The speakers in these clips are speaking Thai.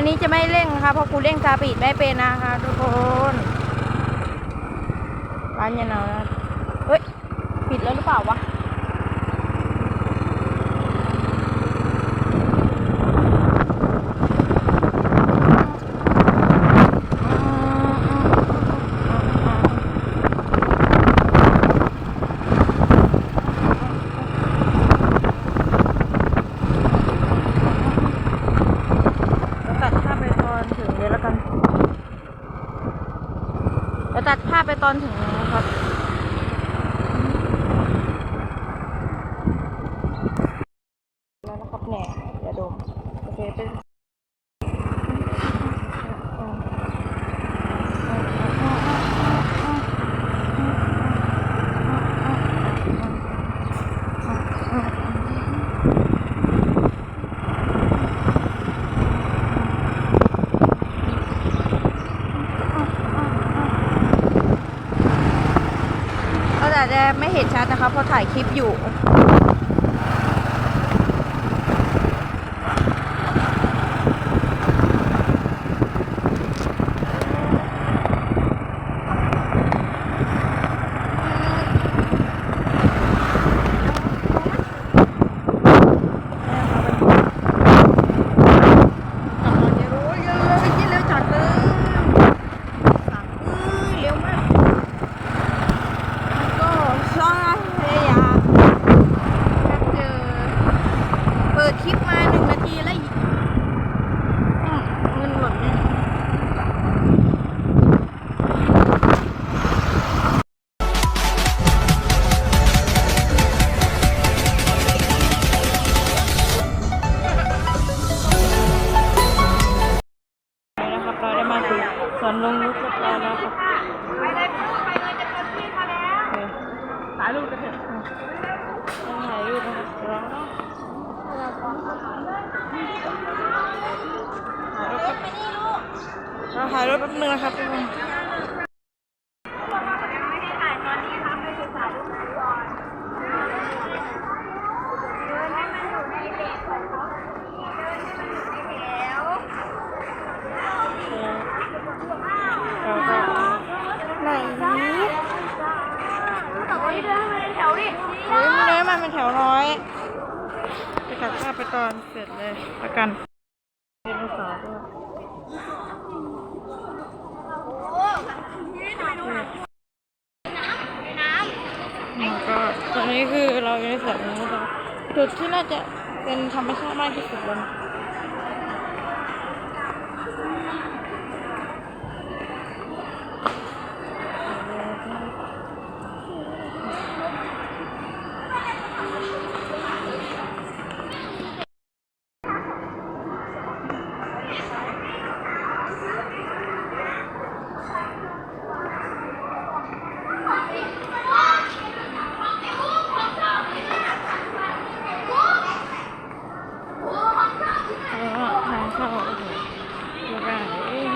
นนี้จะไม่เร่งนะคะเพราะกูเร่งซาปีดไม่เป็นนะคะทุกคนร้านยันานะเฮ้ย ปิดแล้วหรือเปล่าวะ เราตัดภาพไปตอนถึงเลยแล้วกันเรา ตอนถึงนะครับ แล้วนะครับแหน่อย่าดม โอเคเป็นก็อาจจะ ไม่เห็นชัดนะคะเพราะถ่ายคลิปอยู่ รูปกันเถอะถ่ายรูปนะครับร้องเราถ่ายรถแป๊บนึงนะครับทุกคนเราก็ไหนนี้เฮ้ยมันเดินมาเป็นแถวน้อย ไปตัดภาพไปตอนเสร็จเลยละกันเรียนภาษาด้วยแล้วก็ตอนนี้คือเราอยู่ในสวนนี้นะจุดที่น่าจะเป็นธรรมชาติมากที่สุดเลยนะ แล้วก็ทางเข้าโอ้โหดูกันเอง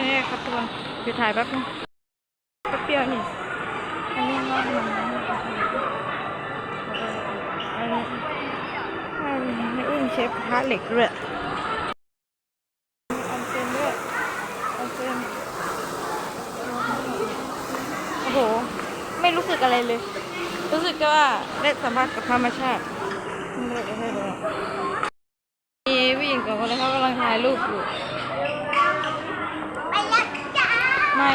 โอเคพอแค่นี้ครับทุกคนเดี๋ยวถ่ายแป๊บนึงก็เปรี้ยวนี่อันนี้ว่ามันอันนี้อันนี้อึ้งเชฟกระเหล็กด้วยออนเซนด้วยออนเซนโอ้โห ไม่รู้สึกอะไรเลย รู้สึกแค่ว่าได้สัมผัสกับธรรมชาติไม่ได้ให้ดูมีผู้หญิงกับคนนึงเขากำลังถ่ายรูปอยู่ ไม่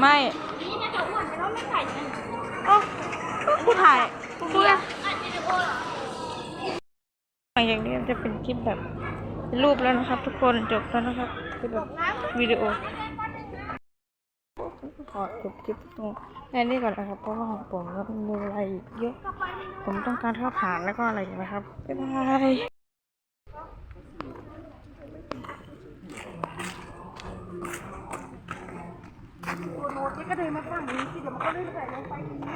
ไม่เอ้าก็กูถ่ายกูพูดอะหลังจากนี้จะเป็นคลิปแบบเป็นรูปแล้วนะครับ ทุกคนจบแล้วนะครับคือแบบวิดีโอขอจบคลิปตรงแค่นี้ก่อนนะครับ เพราะว่าของผมก็มีอะไรอีกเยอะ ผมต้องการข้าวผ่านแล้วก็อะไรอีกนะครับบ๊ายบาย นี่ก็เดินมาฝั่งนี้สิเดี๋ยวมันก็เลื่อนใส่ลงไปนี้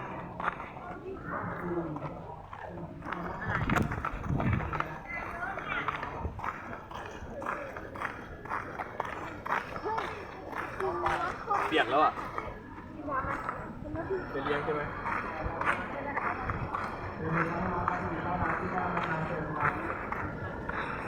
ปียกแล้วอะไปเลี้ยงใช่ไหม